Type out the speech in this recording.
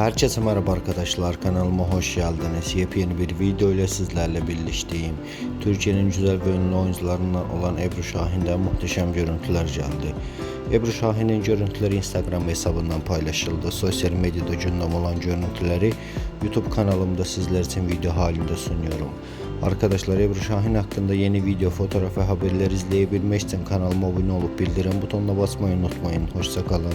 Herkese merhaba arkadaşlar kanalıma hoş geldiniz. Yepyeni bir video ile sizlerle birlikteyim. Türkiye'nin güzel ve ünlü oyuncularından olan Ebru Şahin'den muhteşem görüntüler geldi. Ebru Şahin'in görüntüleri Instagram hesabından paylaşıldı. Sosyal medyada gündem olan görüntüleri YouTube kanalımda sizler için video halinde sunuyorum. Arkadaşlar Ebru Şahin hakkında yeni video, fotoğraf ve haberler izleyebilmek için kanalıma abone olup bildirim butonuna basmayı unutmayın. Hoşçakalın.